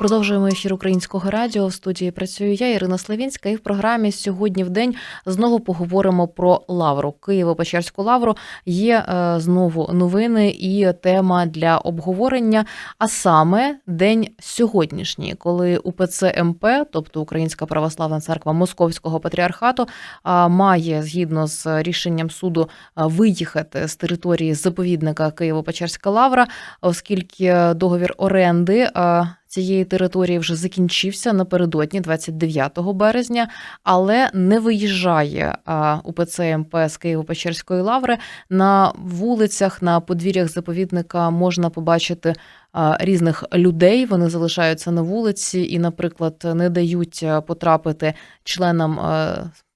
Продовжуємо ефір українського радіо. В студії працюю я, Ірина Славінська, і в програмі сьогодні в день знову поговоримо про лавру. Києво-Печерську лавру є е, знову новини і тема для обговорення. А саме день сьогоднішній, коли УПЦ МП, тобто Українська православна церква Московського патріархату, а, має згідно з рішенням суду виїхати з території заповідника Києво-Печерська лавра, оскільки договір оренди. Цієї території вже закінчився напередодні 29 березня, але не виїжджає УПЦ МП з Києво-Печерської лаври. На вулицях, на подвір'ях заповідника можна побачити різних людей. Вони залишаються на вулиці і, наприклад, не дають потрапити членам.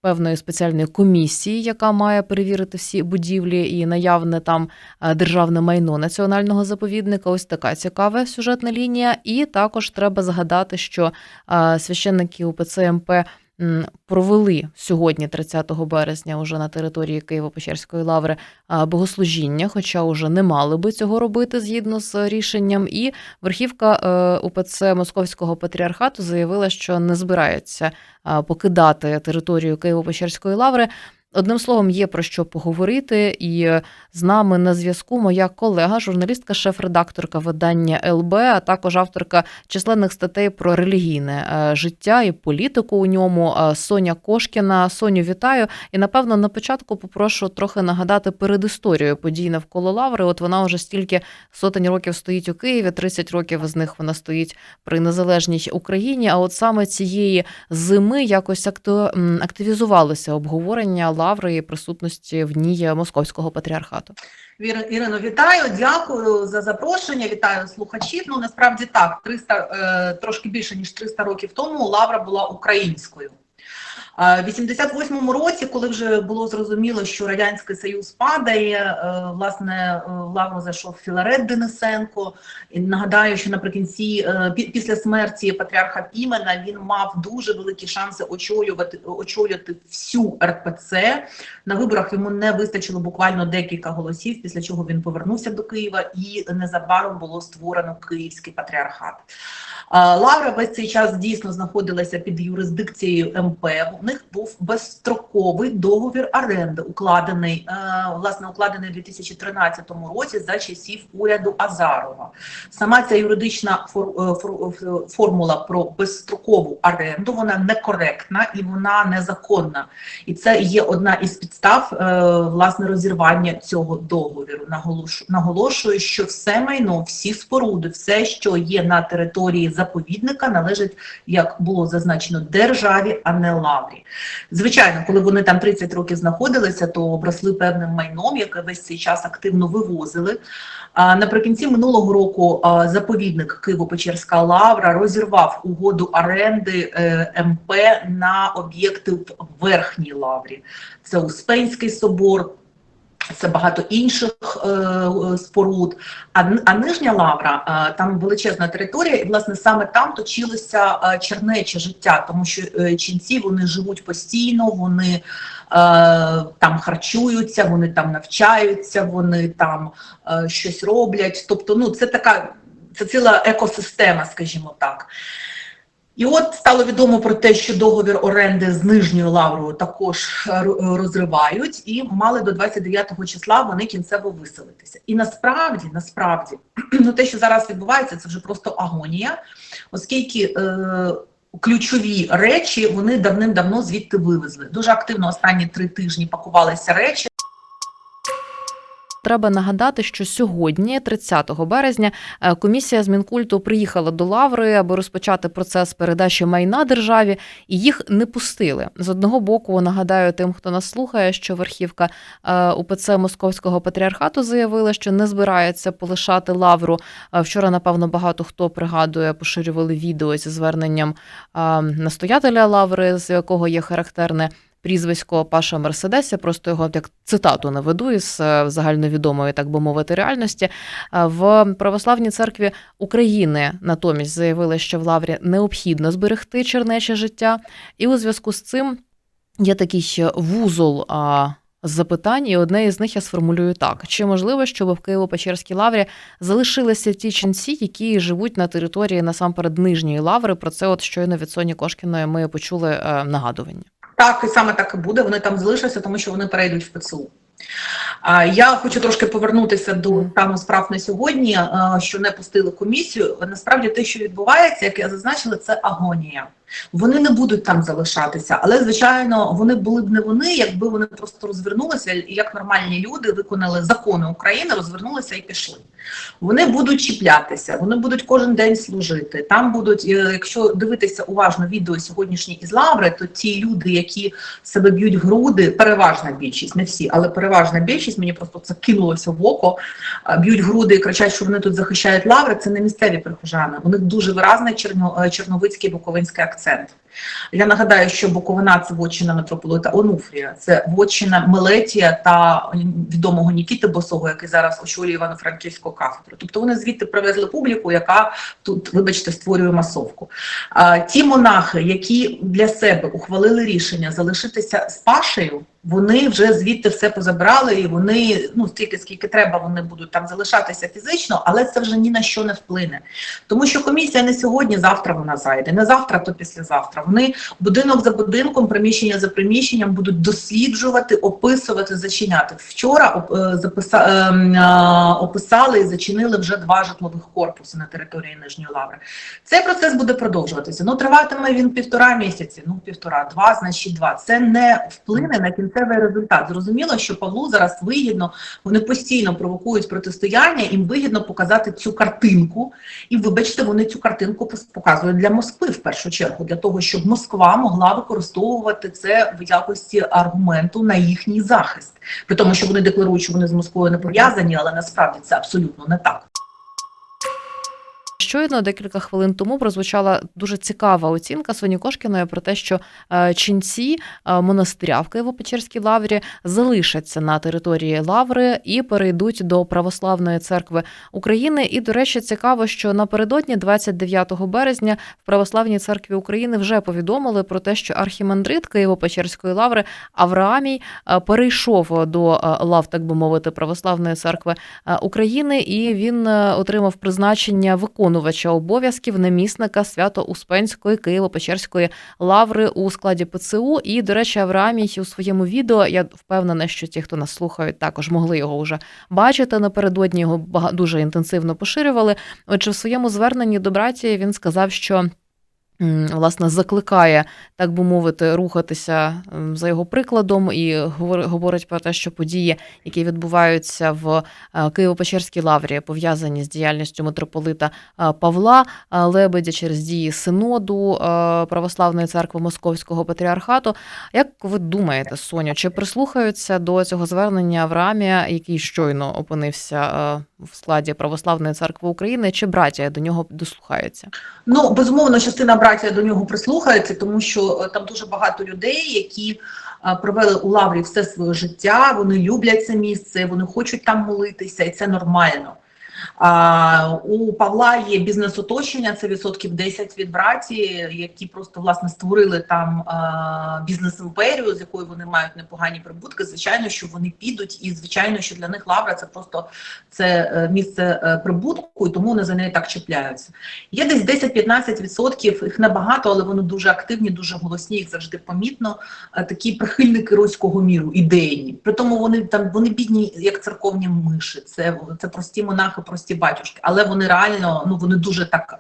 Певної спеціальної комісії, яка має перевірити всі будівлі і наявне там е, державне майно національного заповідника. Ось така цікава сюжетна лінія. І також треба згадати, що е, священники УПЦ МП провели сьогодні, 30 березня, уже на території Києво-Печерської лаври богослужіння, хоча вже не мали би цього робити згідно з рішенням. І верхівка е, УПЦ Московського патріархату заявила, що не збирається е, покидати територію Києво-Печерської лаври. Одним словом, є про що поговорити, і з нами на зв'язку моя колега, журналістка, шеф-редакторка видання ЛБ, а також авторка численних статей про релігійне е, життя і політику у ньому. е, Соня Кошкіна. Соню, вітаю. І напевно на початку попрошу трохи нагадати передісторію подій навколо лаври. От вона вже стільки сотень років стоїть у Києві, 30 років з них вона стоїть при незалежній Україні. А от саме цієї зими якось активізувалося обговорення лаври присутності в ній московського патріархату. Вір- Ірино, вітаю, дякую за запрошення. Вітаю слухачів. Ну насправді так, 300, е, трошки більше ніж 300 років тому Лавра була українською. В 88-му році, коли вже було зрозуміло, що радянський союз падає, е, власне е, в Лавру зайшов Філарет Денисенко. І нагадаю, що наприкінці е, після смерті патріарха Пімена він мав дуже великі шанси очолювати очолювати всю РПЦ. На виборах йому не вистачило буквально декілька голосів, після чого він повернувся до Києва, і незабаром було створено Київський патріархат. А, Лавра весь цей час дійсно знаходилася під юрисдикцією МП. У них був безстроковий договір оренди, укладений е, власне укладений у 2013 році за часів уряду Азарова. Сама ця юридична е, формула про безстрокову оренду вона некоректна і вона незаконна. І це є одна із підстав е, власне розірвання цього договіру. Наголошу, наголошую, що все майно, всі споруди, все, що є на території заповідника, належить, як було зазначено, державі, а не лаврі. Звичайно, коли вони там 30 років знаходилися, то обросли певним майном, яке весь цей час активно вивозили. А наприкінці минулого року заповідник Києво-Печерська лавра розірвав угоду оренди е, МП на об'єкти в верхній лаврі. Це Успенський собор. Це багато інших е, споруд. А, нижня лавра е, там величезна територія, і власне саме там точилося е, чернече життя, тому що ченці вони живуть постійно, вони там харчуються, вони там навчаються, вони там щось роблять. Тобто, ну це така це ціла екосистема, скажімо так. І от стало відомо про те, що договір оренди з нижньою лаврою також е, розривають, і мали до 29 числа вони кінцево виселитися. І насправді, насправді, ну те, що зараз відбувається, це вже просто агонія, оскільки. Е, Ключові речі вони давним-давно звідти вивезли. Дуже активно останні три тижні пакувалися речі. Треба нагадати, що сьогодні, 30 березня, е, комісія з Мінкульту приїхала до Лаври, аби розпочати процес передачі майна державі, і їх не пустили. З одного боку, нагадаю тим, хто нас слухає, що верхівка е, УПЦ Московського патріархату заявила, що не збирається полишати Лавру. Е, Вчора, напевно, багато хто пригадує, поширювали відео зі зверненням настоятеля Лаври, з якого є характерне прізвисько Паша Мерседеся, просто його як цитату наведу із е, загальновідомої, так би мовити, реальності. Е, В православній церкві України натомість заявили, що в Лаврі необхідно зберегти чернече життя, і у зв'язку з цим є такий вузол. запитань, і одне із них я сформулюю так: чи можливо, щоб в Києво-Печерській лаврі залишилися ті ченці, які живуть на території насамперед нижньої лаври? Про це от щойно від Соні Кошкіної ми почули е, нагадування. Так, і саме так і буде. Вони там залишаться, тому що вони перейдуть в ПЦУ. Я хочу трошки повернутися до стану справ на сьогодні, що не пустили комісію. Насправді те, що відбувається, як я зазначила, це агонія. Вони не будуть там залишатися, але звичайно вони були б не вони, якби вони просто розвернулися як нормальні люди виконали закони України, розвернулися і пішли. Вони будуть чіплятися, вони будуть кожен день служити. Там будуть, е, якщо дивитися уважно відео сьогоднішні із лаври, то ті люди, які себе б'ють груди, переважна більшість, не всі, але переважна більшість, мені просто це кинулося в око, б'ють груди і кричать, що вони тут захищають лаври. Це не місцеві прихожани. У них дуже виразний черно, е, черновицький буковинський акцент. Certo. Я нагадаю, що Буковина це вотчина митрополита Онуфрія, це вотчина Мелетія та відомого Нікіти Босого, який зараз очолює Івано-Франківську кафедру. Тобто вони звідти привезли публіку, яка тут, вибачте, створює масовку. А, ті монахи, які для себе ухвалили рішення залишитися з Пашею, вони вже звідти все позабрали, і вони ну стільки, скільки треба, вони будуть там залишатися фізично, але це вже ні на що не вплине. Тому що комісія не сьогодні, завтра вона зайде, не завтра, то післязавтра. Вони будинок за будинком, приміщення за приміщенням будуть досліджувати, описувати, зачиняти. Вчора е, е, описали і зачинили вже два житлових корпуси на території Нижньої Лаври. Цей процес буде продовжуватися. Ну триватиме він півтора місяці, ну півтора, два, значить два. Це не вплине на кінцевий результат. Зрозуміло, що Павлу зараз вигідно, вони постійно провокують протистояння, їм вигідно показати цю картинку. І вибачте, вони цю картинку показують для Москви в першу чергу, для того, щоб Москва могла використовувати це в якості аргументу на їхній захист. При тому, що вони декларують, що вони з Москвою не пов'язані, але насправді це абсолютно не так. Щойно декілька хвилин тому прозвучала дуже цікава оцінка Соні Кошкіної про те, що е, ченці е, монастиря в Києво-Печерській лаврі залишаться на території лаври і перейдуть до православної церкви України. І, до речі, цікаво, що напередодні, 29 березня, в православній церкві України вже повідомили про те, що архімандрит Києво-Печерської лаври Авраамій е, перейшов до лав, так би мовити, православної церкви України, і він отримав призначення виконувача обов'язків намісника Свято-Успенської Києво-Печерської лаври у складі ПЦУ. І, до речі, Авраамій у своєму відео я впевнена, що ті, хто нас слухають, також могли його вже бачити. Напередодні його дуже інтенсивно поширювали. Отже, в своєму зверненні до братії він сказав, що. Власне, закликає, так би мовити, рухатися за його прикладом і говор- говорить про те, що події, які відбуваються в е, Києво-Печерській лаврі, пов'язані з діяльністю митрополита е, Павла е, Лебедя через дії синоду Православної церкви Московського патріархату. Як ви думаєте, Соня, чи прислухаються до цього звернення Авраамія, який щойно опинився в складі Православної церкви України, чи братія до нього дослухається? Ну, безумовно, частина братія до нього прислухається, тому що е, там дуже багато людей, які е, провели у лаврі все своє життя, вони люблять це місце, вони хочуть там молитися, і це нормально. У Павла є бізнес-оточення, це відсотків 10 від браті, які просто власне створили там бізнес-імперію, з якою вони мають непогані прибутки. Звичайно, що вони підуть, і звичайно, що для них лавра це просто це е, місце е, прибутку, і тому вони за неї так чіпляються. Є десь 10-15 відсотків, їх небагато, але вони дуже активні, дуже голосні, їх завжди помітно. е, Такі прихильники руського міру, ідейні. При тому вони там вони бідні, як церковні миші. Це, це прості монахи, прості батюшки, але вони реально ну вони дуже так.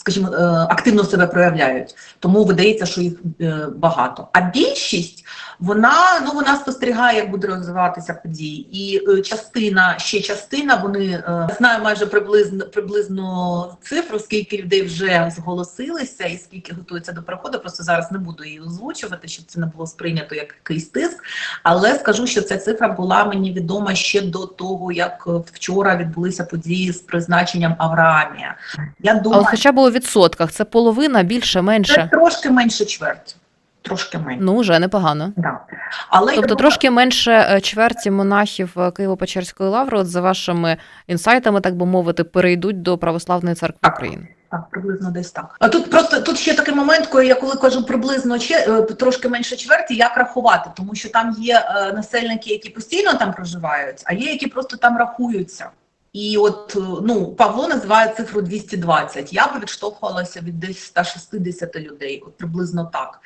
Скажімо, е, активно себе проявляють, тому видається, що їх е, багато. А більшість вона ну вона спостерігає, як буде розвиватися події, і е, частина ще частина. Вони е, знаю майже приблизно приблизно цифру, скільки людей вже зголосилися, і скільки готуються до переходу. Просто зараз не буду її озвучувати, щоб це не було сприйнято як якийсь тиск. Але скажу, що ця цифра була мені відома ще до того, як вчора відбулися події з призначенням Авраамія. Я думаю, Але хоча б відсотках це половина, більше, це трошки менше чверть. Трошки менше. Ну, вже непогано. Да. Але Тобто трошки менше е, чверті монахів е, Києво-Печерської лаври, от за вашими інсайтами, так би мовити, перейдуть до Православної церкви Так. України. Так, приблизно десь так. А тут просто тут ще такий момент, коли я коли кажу приблизно че- е, трошки менше чверті, як рахувати, тому що там є е, насельники, які постійно там проживають, а є які просто там рахуються. І от е, ну Павло називає цифру 220. Я би відштовхувалася від десь 160 людей, от приблизно так.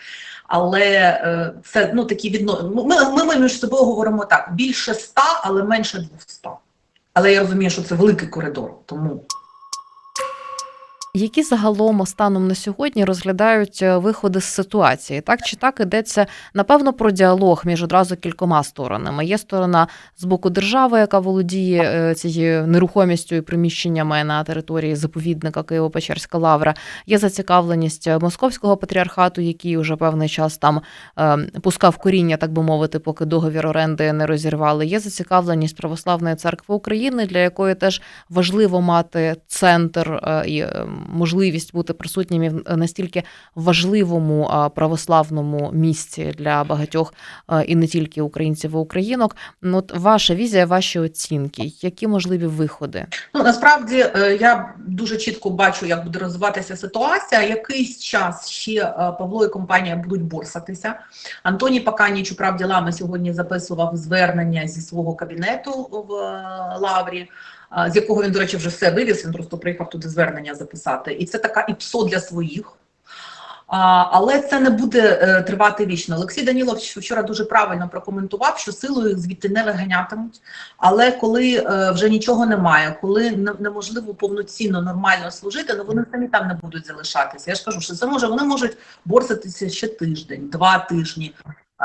Але е, це ну такі відно... Ми, ми, ми між собою говоримо так: більше 100, але менше 200. Але я розумію, що це великий коридор, тому. Які загалом станом на сьогодні розглядають е, виходи з ситуації? Так чи так ідеться напевно про діалог між одразу кількома сторонами? Є сторона з боку держави, яка володіє е, цією нерухомістю і приміщеннями на території заповідника Києво-Печерська лавра. Є зацікавленість московського патріархату, який уже певний час там е, пускав коріння, так би мовити, поки договір оренди не розірвали. Є зацікавленість православної церкви України, для якої теж важливо мати центр е, і е, можливість бути присутніми в настільки важливому православному місці для багатьох е, і не тільки українців і українок. Ну, от ваша візія, ваші оцінки, які можливі виходи? Ну насправді е, я дуже чітко бачу, як буде розвиватися ситуація. Якийсь час ще е, Павло і компанія будуть борсатися. Антоній Паканіч, правді лами сьогодні записував звернення зі свого кабінету в е, Лаврі. З якого він, до речі, вже все вивіз, він просто приїхав туди звернення записати. І це така ІПСО для своїх. Але це не буде е, тривати вічно. Олексій Данілов вчора дуже правильно прокоментував, що силою звідти не виганятимуть. Але коли е, вже нічого немає, коли не- неможливо повноцінно нормально служити, ну вони самі там не будуть залишатися. Я ж кажу, що це може вони можуть борсатися ще тиждень, два тижні.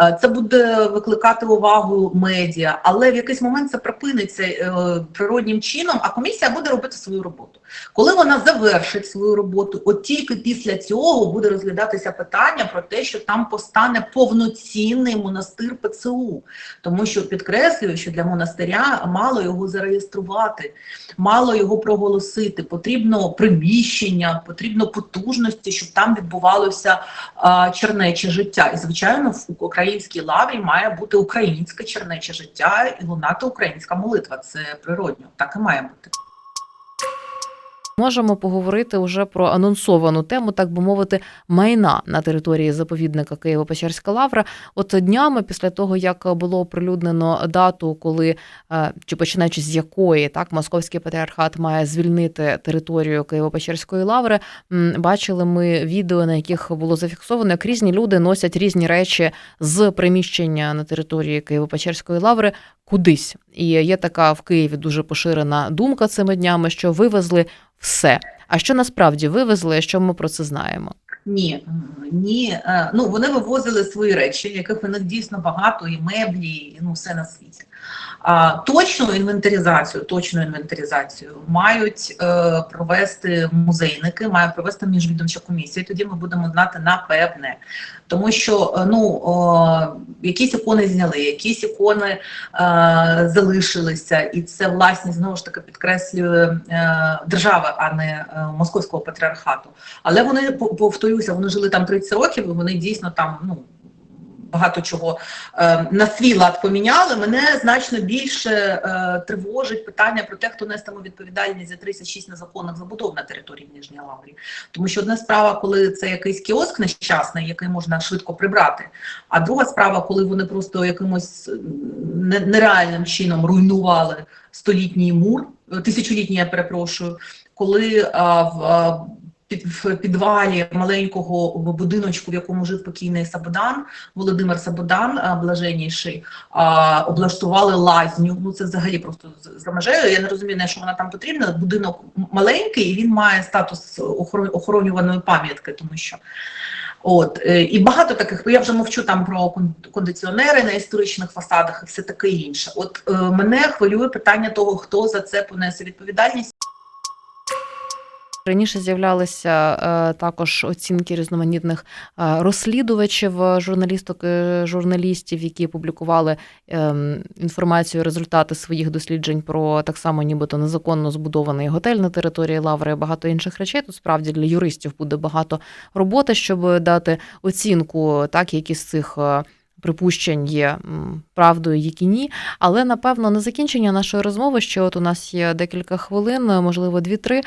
Е, Це буде викликати увагу медіа, але в якийсь момент це припиниться е, природнім чином, а комісія буде робити свою роботу. Коли вона завершить свою роботу, от тільки після цього буде розглядатися питання про те, що там постане повноцінний монастир ПЦУ, тому що підкреслюю, що для монастиря мало його зареєструвати, мало його проголосити. Потрібно приміщення, потрібно потужності, щоб там відбувалося чернече життя. І звичайно, в українській лаврі має бути українське чернече життя і лунати українська молитва. Це природньо, так і має бути. Можемо поговорити вже про анонсовану тему, так би мовити, майна на території заповідника Києво-Печерська лавра. От днями після того, як було оприлюднено дату, коли е, чи починаючи з якої так московський патріархат має звільнити територію Києво-Печерської лаври, бачили ми відео, на яких було зафіксовано, як різні люди носять різні речі з приміщення на території Києво-Печерської лаври кудись. І є така в Києві дуже поширена думка цими днями, що вивезли все. А що насправді вивезли, що ми про це знаємо? Ні, ні. е, Ну вони вивозили свої речі, яких них дійсно багато, і меблі, і ну все на світі. Точну інвентаризацію, точну інвентаризацію мають е, провести музейники, має провести міжвідомча комісія. Тоді ми будемо знати напевне, тому що е, ну якісь ікони зняли, якісь ікони е, залишилися, і це власність знову ж таки підкреслює держава, а не московського патріархату. Але вони повторюся, вони жили там 30 років, і вони дійсно там ну. Багато чого е, на свій лад поміняли. Мене значно більше е, тривожить питання про те, хто нестиме відповідальність за 36 незаконних забудов на території Нижньої Лаврі. Тому що одна справа, коли це якийсь кіоск нещасний, який можна швидко прибрати. А друга справа, коли вони просто якимось нереальним чином руйнували столітній мур, е, тисячолітній, я перепрошую, коли а, в, під, в підвалі маленького будиночку, в якому жив покійний Сабодан, Володимир Сабодан, блаженніший, а, облаштували лазню. Ну це взагалі просто за межею. Я не розумію, на що вона там потрібна. Будинок маленький, і він має статус охорон- охоронюваної пам'ятки, тому що. От е, і багато таких. Я вже мовчу там про кон- кондиціонери на історичних фасадах і все таке інше. От е, мене хвилює питання того, хто за це понесе відповідальність. Раніше з'являлися е, також оцінки різноманітних е, розслідувачів, е, журналісток, журналістів, які публікували ем, інформацію, результати своїх досліджень про так само, нібито незаконно збудований готель на території Лаври і багато інших речей. Тут справді для юристів буде багато роботи, щоб дати оцінку, так які з цих. Припущень є правдою, які ні. Але напевно на закінчення нашої розмови, що от у нас є декілька хвилин, можливо, дві-три.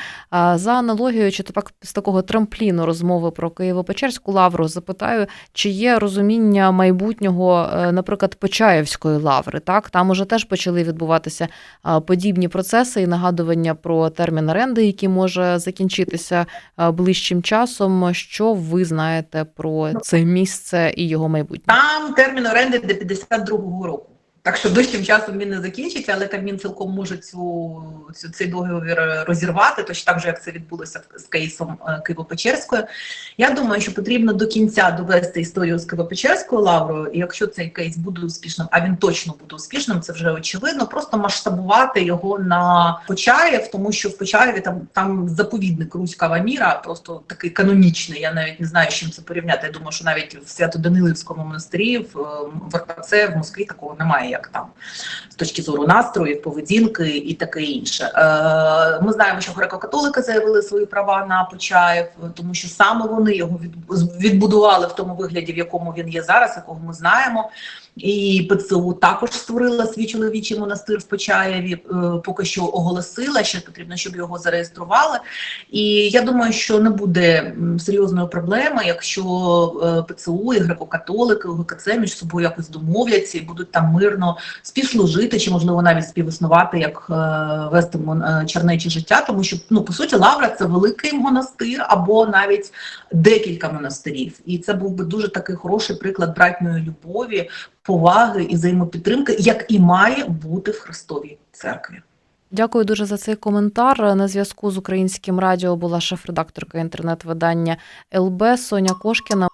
За аналогією, чи то так з такого трампліну розмови про Києво-Печерську лавру, запитаю, чи є розуміння майбутнього, е, наприклад, Почаївської лаври. Так, там уже теж почали відбуватися подібні процеси і нагадування про термін оренди, який може закінчитися ближчим часом. Що ви знаєте про це місце і його майбутнє? Там термін оренди до 52-го року. Так що ближчим часом він не закінчиться, але Кабмін цілком може цю, цю цей договір розірвати, точно так же, як це відбулося з кейсом е, Києво-Печерської. Я думаю, що потрібно до кінця довести історію з Києво-Печерською лаврою, і якщо цей кейс буде успішним, а він точно буде успішним, це вже очевидно. Просто масштабувати його на Почаєв, тому що в Почаєві там, там заповідник Руського міра, просто такий канонічний. Я навіть не знаю, з чим це порівняти. Я думаю, що навіть в Свято-Данилівському монастирі е, в РПЦ в Москві такого немає, як там з точки зору настрою, поведінки і таке інше. Е, Ми знаємо, що греко-католики заявили свої права на Почаєв, тому що саме вони його відбудували в тому вигляді, в якому він є зараз, якого ми знаємо. І ПЦУ також створила свій чоловічий монастир в Почаєві. е, Поки що оголосила, ще потрібно, щоб його зареєстрували. І я думаю, що не буде серйозної проблеми, якщо е, ПЦУ і греко-католики, УГКЦ між собою якось домовляться і будуть там мирно співслужити, чи можливо навіть співіснувати, як е, вести е, життя, тому що ну по суті Лавра це великий монастир або навіть декілька монастирів, і це був би дуже такий хороший приклад братньої любові, поваги і взаємопідтримки, як і має бути в Христовій церкві. Дякую дуже за цей коментар. На зв'язку з українським радіо була шеф-редакторка інтернет-видання ЛБ Соня Кошкіна.